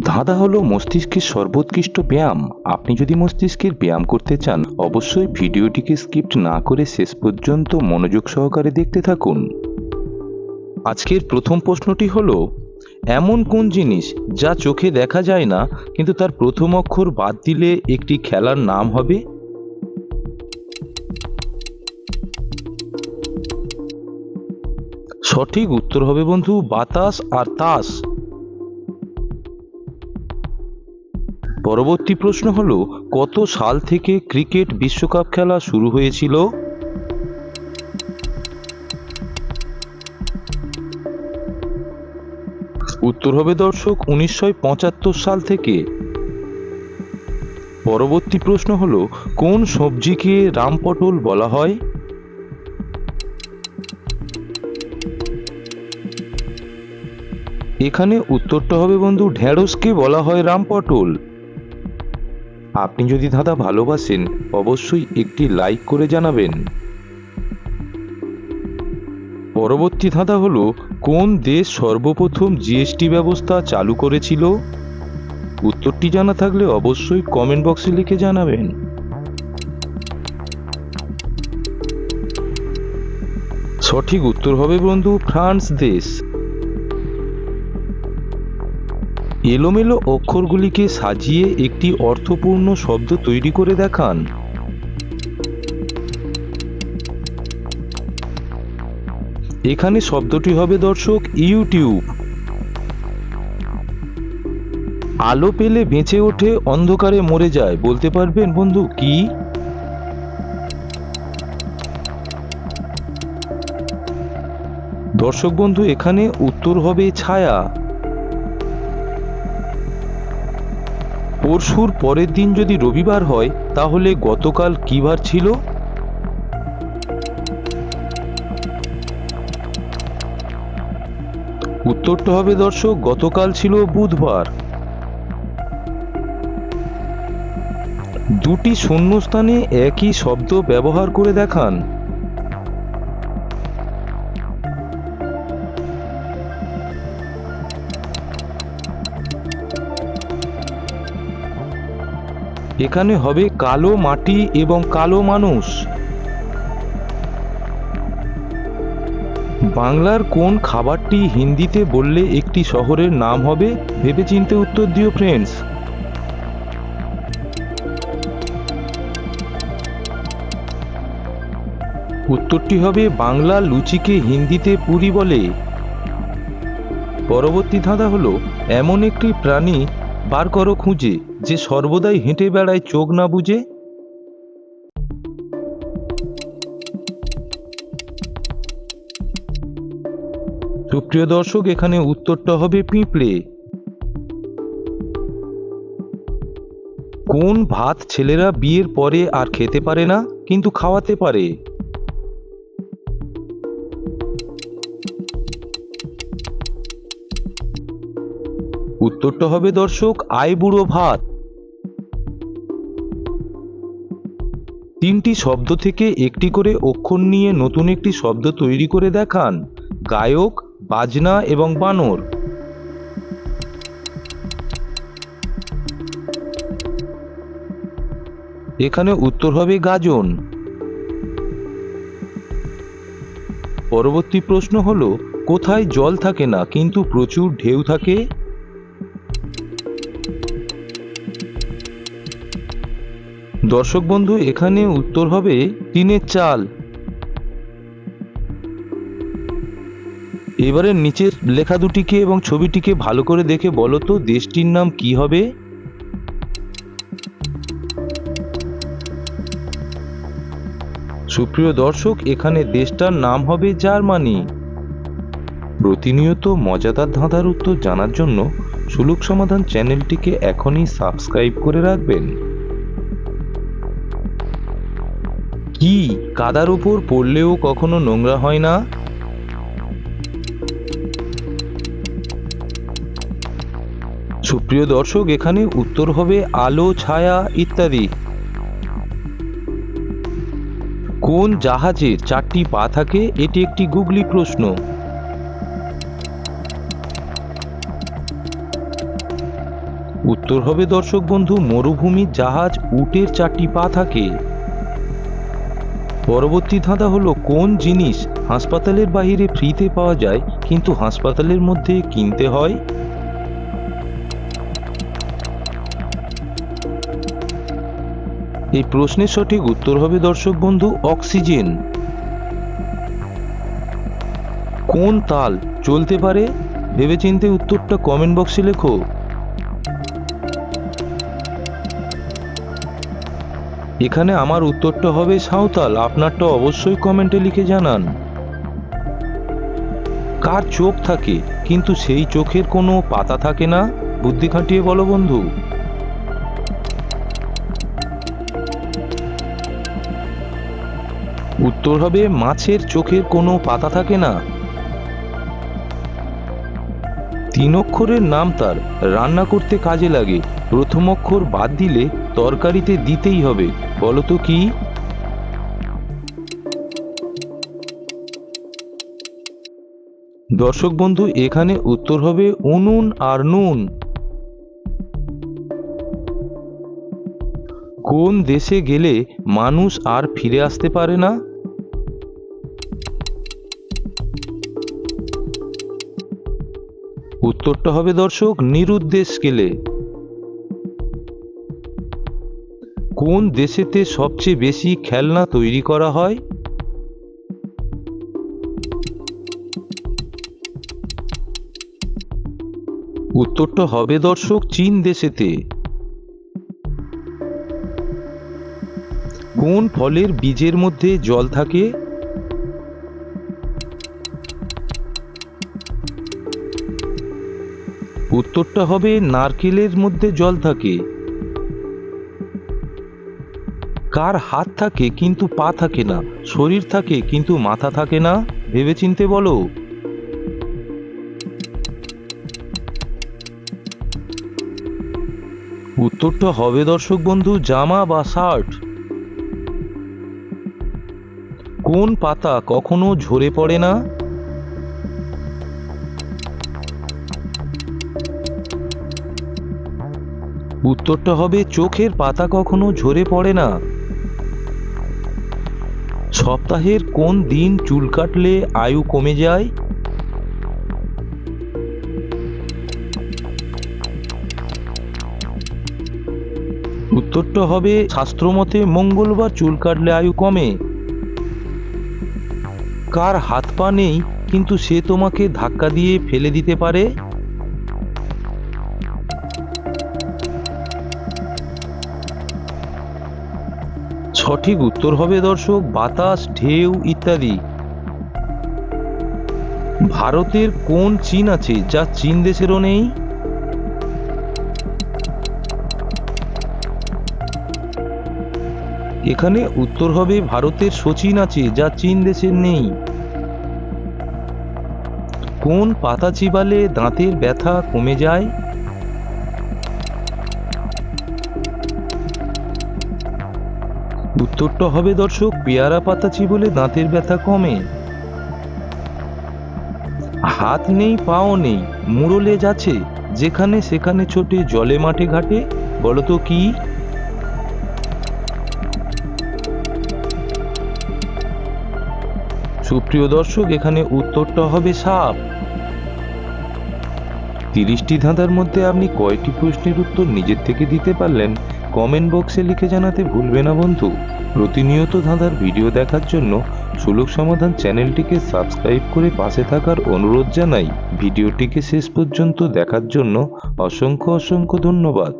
ধাঁধা হলো মস্তিষ্কের সর্বোৎকৃষ্ট ব্যায়াম। আপনি যদি মস্তিষ্কের ব্যায়াম করতে চান, অবশ্যই ভিডিওটিকে স্কিপ্ট না করে শেষ পর্যন্ত মনোযোগ সহকারে দেখতে থাকুন। আজকের প্রথম প্রশ্নটি হলো, এমন কোন জিনিস যা চোখে দেখা যায় না, কিন্তু তার প্রথম অক্ষর বাদ দিলে একটি খেলার নাম হবে? সঠিক উত্তর হবে বন্ধু বাতাস আর তাস। পরবর্তী প্রশ্ন হল, কত সাল থেকে ক্রিকেট বিশ্বকাপ খেলা শুরু হয়েছিল? উত্তর হবে দর্শক উনিশশো পঁচাত্তর সাল থেকে। পরবর্তী প্রশ্ন হল, কোন সবজিকে রামপটল বলা হয়? এখানে উত্তরটা হবে বন্ধু, ঢেঁড়সকে বলা হয় রামপটল। আপনি যদি ধাঁধা ভালোবাসেন, অবশ্যই একটি লাইক করে জানাবেন। পরবর্তী ধাঁধা হলো, কোন দেশ সর্বপ্রথম জিএসটি ব্যবস্থা চালু করেছিল? উত্তরটি জানা থাকলে অবশ্যই কমেন্ট বক্সে লিখে জানাবেন। সঠিক উত্তর হবে বন্ধু, ফ্রান্স দেশ। এলোমেলো অক্ষরগুলিকে সাজিয়ে একটি অর্থপূর্ণ শব্দ তৈরি করে দেখান। এখানে শব্দটি হবে, দর্শক, ইউটিউব। আলো পেলে বেঁচে ওঠে, অন্ধকারে মরে যায়। বলতে পারবেন, বন্ধু, কি? দর্শক বন্ধু, এখানে উত্তর হবে ছায়া। পরশুর পরের দিন যদি রবিবার হয়, তাহলে গতকাল কি বার ছিল? উত্তরটা হবে দর্শক, গতকাল ছিল বুধবার। দুটি শূন্যস্থানে একই শব্দ ব্যবহার করে দেখান। এখানে হবে কালো মাটি এবং কালো মানুষ। বাংলার কোন খাবারটি হিন্দিতে বললে একটি শহরের নাম হবে, ভেবেচিন্তে উত্তর দিও ফ্রেন্ডস উত্তরটি হবে বাংলা লুচিকে হিন্দিতে পুরি বলে। পরবর্তী ধাঁধা হলো, এমন একটি প্রাণী বার করো খুঁজে, যে সর্বদাই হেঁটে বেড়ায় চোখ না বুঝে। সুপ্রিয় দর্শক, এখানে উত্তরটা হবে পিঁপড়ে। কোন ভাত ছেলেরা বিয়ের পরে আর খেতে পারে না, কিন্তু খাওয়াতে পারে? উত্তরটা হবে দর্শক আইবুড়ো ভাত। তিনটি শব্দ থেকে একটি করে অক্ষর নিয়ে নতুন একটি শব্দ তৈরি করে দেখান। গায়ক, বাজনা এবং বানর। এখানে উত্তর হবে গাজন। পরবর্তী প্রশ্ন হলো, কোথায় জল থাকে না, কিন্তু প্রচুর ঢেউ থাকে? দর্শক বন্ধু, এখানে উত্তর হবে টিনের চাল। এবারে নিচের লেখা দুটিকে এবং ছবিটিকে ভালো করে দেখে বলো তো, দেশটির নাম কি হবে? সুপ্রিয় দর্শক, এখানে দেশটার নাম হবে জার্মানি। প্রতিনিয়ত মজাদার ধাঁধার উত্তর জানার জন্য সুলুক সমাধান চ্যানেলটিকে এখনই সাবস্ক্রাইব করে রাখবেন। কি, কাদার উপর পড়লেও কখনো নোংরা হয় না? সুপ্রিয় দর্শক, এখানে উত্তর হবে আলো, ছায়া ইত্যাদি। কোন জাহাজের চারটি পা থাকে, এটি একটি গুগলি প্রশ্ন। উত্তর হবে দর্শক বন্ধু, মরুভূমির জাহাজ উটের চারটি পা থাকে। পরবর্তী ধাঁধা হলো কোন জিনিস হাসপাতালের বাইরে ফ্রিতে পাওয়া যায়, কিন্তু হাসপাতালের মধ্যে কিনতে হয়? এই প্রশ্নের সঠিক উত্তর হবে দর্শক বন্ধু, অক্সিজেন। কোন তাল চলতে পারে? ভেবেচিন্তে উত্তরটা কমেন্ট বক্সে লেখো। এখানে আমার উত্তরটা হবে সাঁওতাল, আপনারটা অবশ্যই কমেন্টে লিখে জানান। কার চোখ থাকে, কিন্তু সেই চোখের কোনো পাতা থাকে না? বুদ্ধি খাটিয়ে বলো বন্ধু। উত্তর হবে, মাছের চোখের কোনো পাতা থাকে না। তিন অক্ষরের নাম তার, রান্না করতে কাজে লাগে। প্রথম অক্ষর বাদ দিলে তরকারিতে দিতেই হবে বলো তো কি? দর্শক বন্ধু, এখানে উত্তর হবে উনুন আর নুন। কোন দেশে গেলে মানুষ আর ফিরে আসতে পারে না? উত্তরটা হবে দর্শক, নিরুদ্দেশ গেলে। কোন দেশেতে সবচেয়ে বেশি খেলনা তৈরি করা হয়? উত্তরটা হবে দর্শক চীন দেশেতে। কোন ফলের বীজের মধ্যে জল থাকে? উত্তরটা হবে নারকেলের মধ্যে জল থাকে। কার হাত থাকে কিন্তু পা থাকে না, শরীর থাকে কিন্তু মাথা থাকে না? ভেবেচিন্তে বলো। উত্তরটা হবে দর্শক বন্ধু, জামা বা শার্ট। কোন পাতা কখনো ঝরে পড়ে না? উত্তরটা হবে, চোখের পাতা কখনো ঝরে পড়ে না। সপ্তাহের কোন দিন চুল কাটলে আয়ু কমে যায়? উত্তরটা হবে, শাস্ত্রমতে মঙ্গলবার চুল কাটলে আয়ু কমে। কার হাত পা নেই, কিন্তু সে তোমাকে ধাক্কা দিয়ে ফেলে দিতে পারে? সঠিক উত্তর হবে দর্শক, বাতাস, ঢেউ ইত্যাদি। ভারতের কোন চীন আছে যা চীন দেশেরও নেই? এখানে উত্তর হবে ভারতের সচিন আছে যা চীন দেশের নেই। কোন পাতা চিবালে দাঁতের ব্যথা কমে যায়? উত্তরটা হবে, দর্শক, পেয়ারা পাতা চিবলে দাঁতের ব্যথা কমে। হাত নেই, পাও নেই মুড়ো লেজ আছে যেখানে সেখানে ছোটে জলে মাঠে ঘাটে, বলতো কি? সুপ্রিয় দর্শক, এখানে উত্তরটা হবে সাপ। তিরিশটি ধাঁধার মধ্যে আপনি কয়টি প্রশ্নের উত্তর নিজের থেকে দিতে পারলেন? কমেন্ট বক্সে লিখে জানাতে ভুলবে না বন্ধু। প্রতিনিয়ত ধাঁধার ভিডিও দেখার জন্য সুলভ সমাধান চ্যানেলটিকে সাবস্ক্রাইব করে পাশে থাকার অনুরোধ জানাই। ভিডিওটিকে শেষ পর্যন্ত দেখার জন্য অসংখ্য অসংখ্য ধন্যবাদ।